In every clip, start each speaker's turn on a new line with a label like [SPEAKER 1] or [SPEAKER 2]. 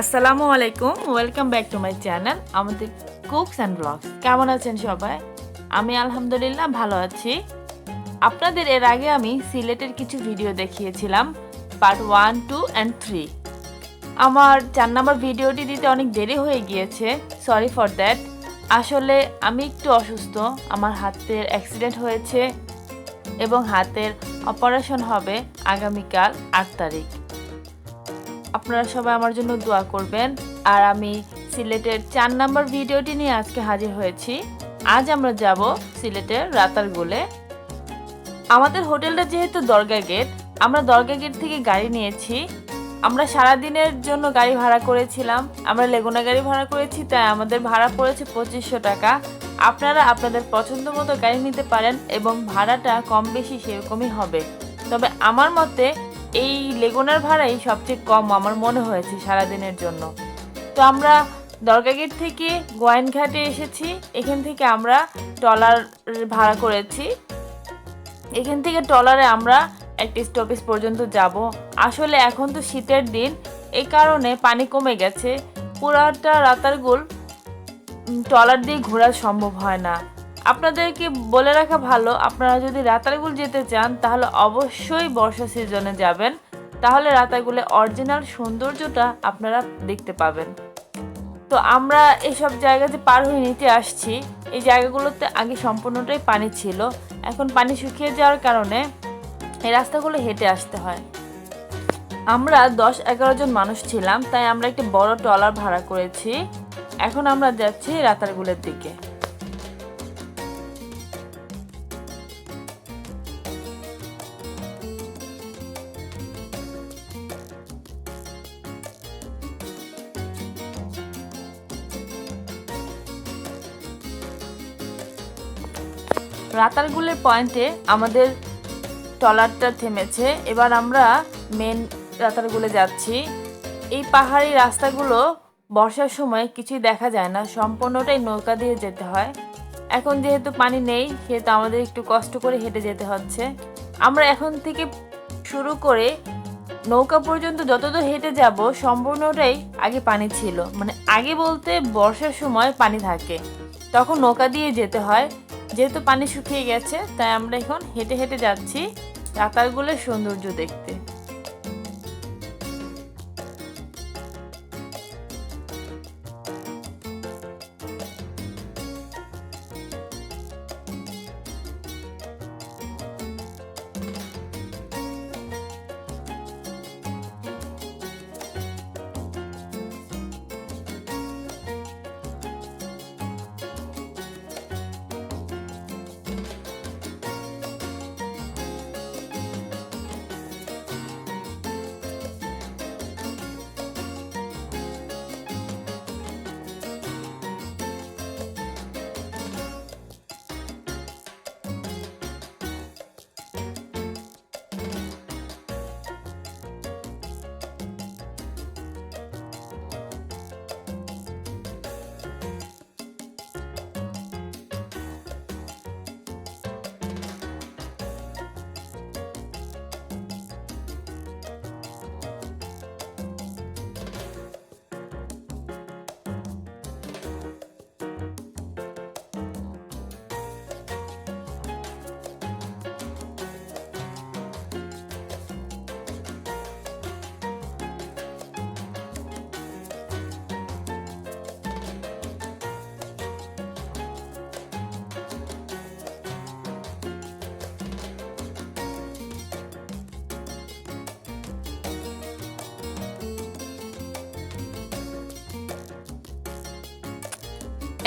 [SPEAKER 1] আসসালামু আলাইকুম welcome back to my channel আমাদের কুকস অ্যান্ড ব্লগস কেমন আছেন সবাই? আমি আলহামদুলিল্লাহ ভালো আছি। আপনাদের এর আগে আমি সিলেটের কিছু ভিডিও দেখিয়েছিলাম part one two and three আমার চার নম্বর ভিডিওটি দিতে অনেক দেরি হয়ে গিয়েছে সরি ফর দ্যাট আসলে আমি একটু অসুস্থ, আমার হাতের অ্যাক্সিডেন্ট হয়েছে এবং হাতের অপারেশন হবে আগামীকাল আট তারিখ। আপনারা সবাই আমার জন্য দোয়া করবেন। আর আমি সিলেটের চার নাম্বার ভিডিওটি নিয়ে আজকে হাজির হয়েছি। আজ আমরা যাব সিলেটের রাতার রাতারগুলে আমাদের হোটেলটা যেহেতু দরগা গেট, আমরা দরগা গেট থেকে গাড়ি নিয়েছি। আমরা সারা দিনের জন্য গাড়ি ভাড়া করেছিলাম। আমরা লেগুনা গাড়ি ভাড়া করেছি, তাই আমাদের ভাড়া পড়েছে পঁচিশশো টাকা। আপনারা আপনাদের পছন্দ মতো গাড়ি নিতে পারেন এবং ভাড়াটা কম বেশি সেরকমই হবে। তবে আমার মতে এই লেগুনার ভাড়াই সবচেয়ে কম আমার মনে হয়েছে সারাদিনের জন্য। তো আমরা দরগা গেট থেকে গোয়াইনঘাটে এসেছি এখান থেকে আমরা ট্রলার ভাড়া করেছি। এখান থেকে ট্রলারে আমরা একটি স্টপেজ পর্যন্ত যাব। আসলে এখন তো শীতের দিন এই কারণে পানি কমে গেছে। পুরাটা রাতারগুল উম, ট্রলার দিয়ে ঘোরা সম্ভব হয় না। আপনাদেরকে বলে রাখা ভালো, আপনারা যদি রাতারগুল যেতে চান, তাহলে অবশ্যই বর্ষা সিজনে যাবেন। তাহলে রাতারগুলে অরিজিনাল সৌন্দর্যটা আপনারা দেখতে পাবেন। তো আমরা এসব জায়গা যে পার হয়ে নিতে আসছি, এই জায়গাগুলোতে আগে সম্পূর্ণটাই পানি ছিল। এখন পানি শুকিয়ে যাওয়ার কারণে এই রাস্তাগুলো হেঁটে আসতে হয়। আমরা দশ এগারো জন মানুষ ছিলাম, তাই আমরা একটি বড় ট্রলার ভাড়া করেছি। এখন আমরা যাচ্ছি রাতারগুলের দিকে। রাতারগুলের পয়েন্টে আমাদের ট্রলারটা থেমেছে। এবার আমরা মেন রাতারগুলে যাচ্ছি। এই পাহাড়ি রাস্তাগুলো বর্ষার সময় কিছুই দেখা যায় না। সম্পূর্ণটাই নৌকা দিয়ে যেতে হয়। এখন যেহেতু পানি নেই, সেহেতু আমাদের একটু কষ্ট করে হেঁটে যেতে হচ্ছে। আমরা এখন থেকে শুরু করে নৌকা পর্যন্ত যতদূর হেঁটে যাব, সম্পূর্ণটাই আগে পানি ছিল। মানে আগে বলতে বর্ষার সময় পানি থাকে। তখন নৌকা দিয়ে যেতে হয়। যেহেতু পানি শুকিয়ে গেছে তাই আমরা এখন হেঁটে হেঁটে যাচ্ছি কাতারগুলোর সৌন্দর্য দেখতে।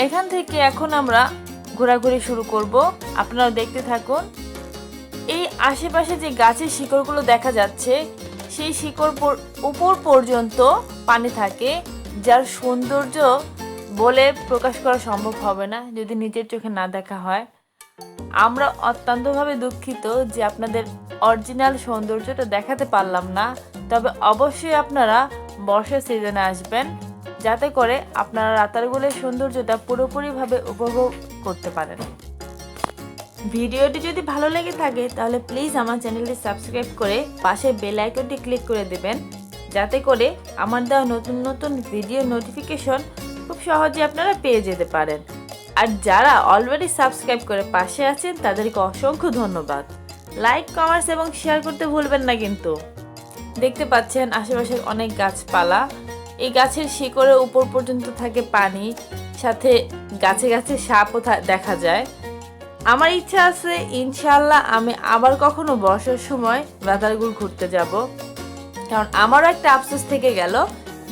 [SPEAKER 1] এখান থেকে এখন আমরা ঘোরাঘুরি শুরু করব। আপনারা দেখতে থাকুন। এই আশেপাশে যে গাছের শিকড়গুলো দেখা যাচ্ছে, সেই শিকড় উপর পর্যন্ত পানি থাকে, যার সৌন্দর্য বলে প্রকাশ করা সম্ভব হবে না, যদি নিজের চোখে না দেখা হয়। আমরা অত্যন্তভাবে দুঃখিত যে আপনাদের অরিজিনাল সৌন্দর্যটা দেখাতে পারলাম না, তবে অবশ্যই আপনারা বর্ষা সিজনে আসবেন। যাতে করে আপনারা রাতারগুলের সৌন্দর্যটা পুরোপুরিভাবে উপভোগ করতে পারেন। ভিডিওটি যদি ভালো লেগে থাকে, তাহলে প্লিজ আমার চ্যানেলটি সাবস্ক্রাইব করে পাশে বেল আইকনটি ক্লিক করে দেবেন। যাতে করে আমার দেওয়া নতুন নতুন ভিডিও নোটিফিকেশন খুব সহজে আপনারা পেয়ে যেতে পারেন। আর যারা অলরেডি সাবস্ক্রাইব করে পাশে আছেন, তাদেরকে অসংখ্য ধন্যবাদ। লাইক, কমেন্টস এবং শেয়ার করতে ভুলবেন না কিন্তু। দেখতে পাচ্ছেন আশেপাশের অনেক গাছপালা। এই গাছের শিকড়ের উপর পর্যন্ত থাকে পানি, সাথে গাছে গাছে সাপও দেখা যায়। আমার ইচ্ছা আছে ইনশাল্লাহ আমি আবার কখনো বর্ষার সময় রাতারগুল ঘুরতে যাব। কারণ আমারও একটা আফসোস থেকে গেল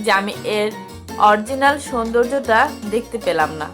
[SPEAKER 1] যে আমি এর অরিজিনাল সৌন্দর্যটা দেখতে পেলাম না।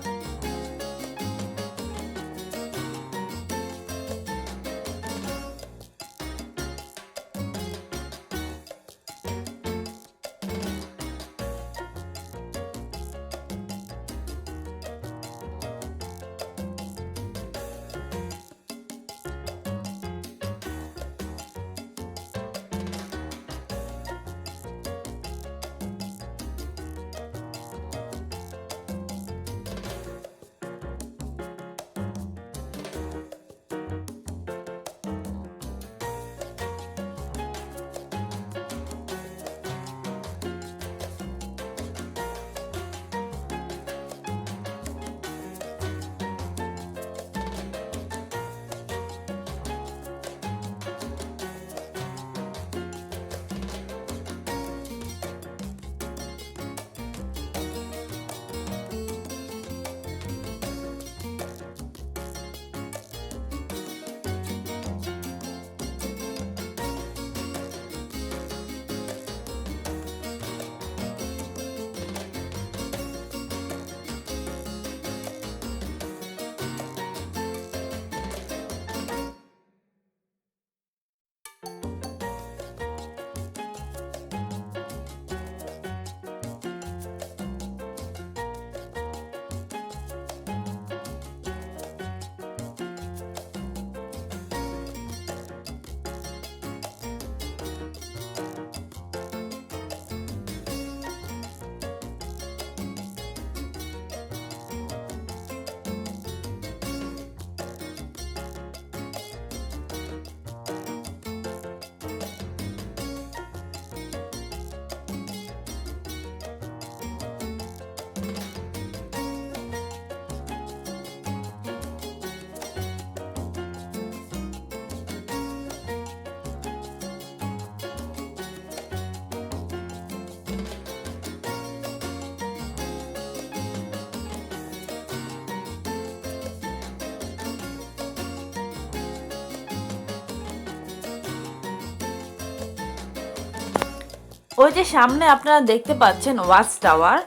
[SPEAKER 1] ওই যে সামনে আপনারা দেখতে পাচ্ছেন ওয়াচ টাওয়ার,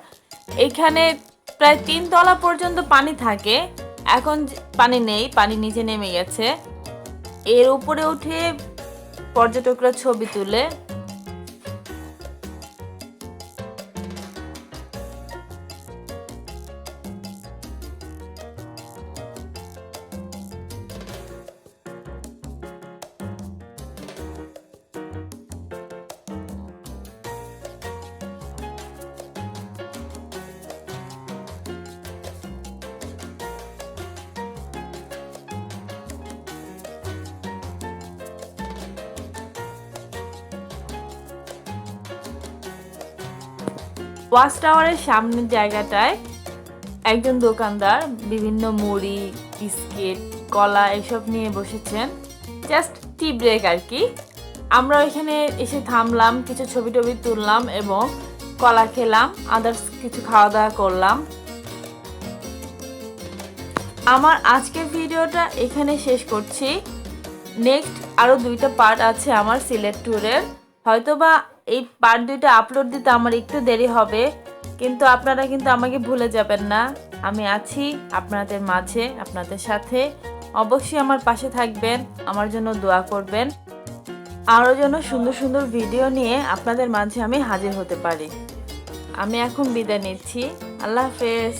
[SPEAKER 1] এখানে প্রায় তিন তলা পর্যন্ত পানি থাকে। এখন পানি নেই, পানি নিচে নেমে গেছে। এর উপরে উঠে পর্যটকরা ছবি তুলে। ওয়াচ টাওয়ারের সামনের জায়গাটায় একজন দোকানদার বিভিন্ন মুড়ি, বিস্কিট, কলা এসব নিয়ে বসেছেন। জাস্ট টি ব্রেক আর কি। আমরা এখানে এসে থামলাম, কিছু ছবি টবি তুললাম এবং কলা খেলাম আদার্স কিছু খাওয়া দাওয়া করলাম। আমার আজকের ভিডিওটা এখানে শেষ করছি। নেক্সট আরও দুইটা পার্ট আছে আমার সিলেট ট্যুরের হয়তোবা এই পার্ট দুইটা আপলোড দিতে আমার একটু দেরি হবে, কিন্তু আপনারা কিন্তু আমাকে ভুলে যাবেন না। আমি আছি আপনাদের মাঝে, আপনাদের সাথে। অবশ্যই আমার পাশে থাকবেন, আমার জন্য দোয়া করবেন। আরও যেন সুন্দর সুন্দর ভিডিও নিয়ে আপনাদের মাঝে আমি হাজির হতে পারি। আমি এখন বিদায় নিচ্ছি। আল্লাহ হাফেজ।